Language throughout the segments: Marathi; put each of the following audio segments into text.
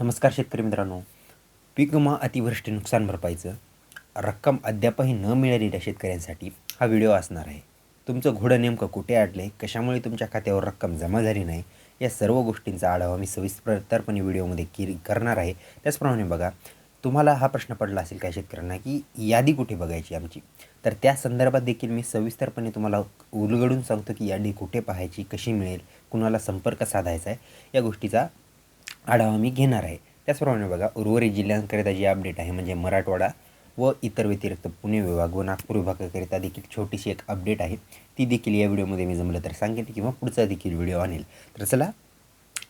नमस्कार शेतकरी मित्रांनो. पीक विमा अतिवृष्टी नुकसान भरपाईचं रक्कम अद्यापही न मिळालेल्या शेतकऱ्यांसाठी हा व्हिडिओ असणार आहे. तुमचं घोडं नेमकं कुठे अडले कशामुळे तुमच्या खात्यावर रक्कम जमा झाली नाही या सर्व गोष्टींचा आढावा मी सविस्तरपणे व्हिडिओमध्ये की करणार आहे. त्याचप्रमाणे बघा तुम्हाला हा प्रश्न पडला असेल काय शेतकऱ्यांना की यादी कुठे बघायची आमची? तर त्या संदर्भात देखील मी सविस्तरपणे तुम्हाला उलगडून सांगतो की यादी कुठे पाहायची कशी मिळेल कुणाला संपर्क साधायचा आहे या गोष्टीचा आढावा मी घेणार आहे. त्याचप्रमाणे बघा उर्वरित जिल्ह्यांकरिता जी अपडेट आहे म्हणजे मराठवाडा व इतर व्यतिरिक्त पुणे विभाग व नागपूर विभागाकरिता देखील छोटीशी एक अपडेट आहे. ती देखील या व्हिडिओमध्ये मी जमलं तर सांगेन किंवा पुढचा देखील व्हिडिओ आणेल. तर चला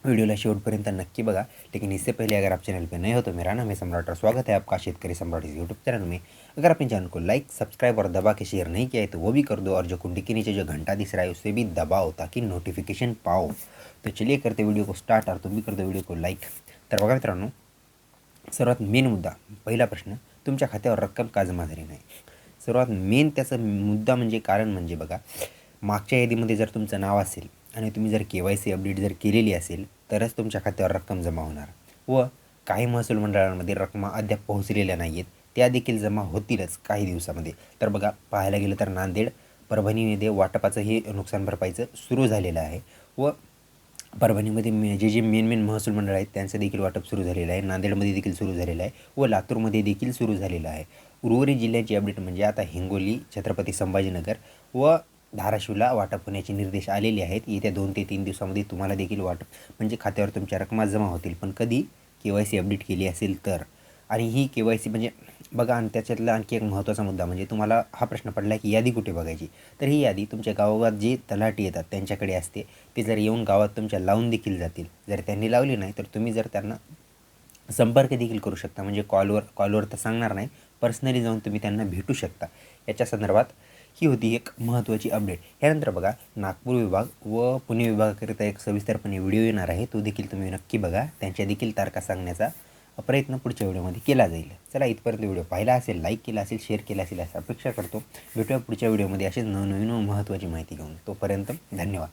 वीडियोला शेवटपर्यंत नक्की बघा. लेकिन इससे पहले अगर आप चैनल पे नए हो तो मेरा नाम है सम्राट और स्वागत है आपका शेतकरी सम्राट इस यूट्यूब चैनल में. अगर आपने चैनल को लाइक सब्सक्राइब और दबा के शेयर नहीं किया है तो वो भी कर दो और जो कुंडी के नीचे जो घंटा दिख रहा है उसे भी दबाओ ताकि नोटिफिकेशन पाओ. तो चलिए करते वीडियो को स्टार्ट और तुम भी कर दो व्हिडिओ को लाईक तर बघा मित्रांनो सर्वात मेन मुद्दा पहिला प्रश्न तुमच्या खात्यावर रक्कम का जमा झाली नाही? सर्वात मेन त्याचा मुद्दा म्हणजे कारण म्हणजे बघा मागच्या यादीमध्ये जर तुमचं नाव असेल आणि तुम्ही जर के वाय सी अपडेट जर केलेली असेल तरच तुमच्या खात्यावर रक्कम जमा होणार. व काही महसूल मंडळांमध्ये रक्कम अद्याप पोहोचलेल्या नाही आहेत त्या देखील जमा होतीलच काही दिवसामध्ये. तर बघा पाहायला गेलं तर नांदेड परभणीमध्ये वाटपाचं हे नुकसान भरपाईचं सुरू झालेलं आहे. व परभणीमध्ये मे जे जे मेन मेन महसूल मंडळ आहेत त्यांचं देखील वाटप सुरू झालेलं आहे. नांदेडमध्ये देखील सुरू झालेलं आहे. व लातूरमध्ये देखील सुरू झालेलं आहे. उर्वरित जिल्ह्याची अपडेट म्हणजे आता हिंगोली छत्रपती संभाजीनगर व धाराशिवला वाटप होण्याचे निर्देश आलेले आहेत. येत्या दोन ते तीन दिवसामध्ये तुम्हाला देखील वाटप म्हणजे खात्यावर तुमच्या रकमा जमा होतील. पण कधी के वाय सी अपडेट केली असेल तर? आणि ही के वाय सी म्हणजे बघा आणि त्याच्यातला आणखी एक महत्त्वाचा मुद्दा म्हणजे तुम्हाला हा प्रश्न पडला की यादी कुठे बघायची? तर ही यादी तुमच्या गावात जे तलाठी येतात त्यांच्याकडे असते. ते जर येऊन गावात तुमच्या लावून देखील जातील. जर त्यांनी लावली नाही तर तुम्ही जर त्यांना संपर्क देखील करू शकता. म्हणजे कॉलवर कॉलवर तर सांगणार नाही. पर्सनली जाऊन तुम्ही त्यांना भेटू शकता. याच्या संदर्भात ही होती एक महत्त्वाची अपडेट. यानंतर बघा नागपूर विभाग व पुणे विभागाकरिता एक सविस्तरपणे व्हिडिओ येणार आहे. तो देखील तुम्ही नक्की बघा. त्यांच्या देखील तारखा सांगण्याचा प्रयत्न पुढच्या व्हिडिओमध्ये केला जाईल. चला इथपर्यंत व्हिडिओ पाहिला असेल लाईक केला असेल शेअर केला असेल असं अपेक्षा करतो. भेटूया पुढच्या व्हिडिओमध्ये असेच नवनवीन महत्त्वाची माहिती घेऊन. तोपर्यंत धन्यवाद.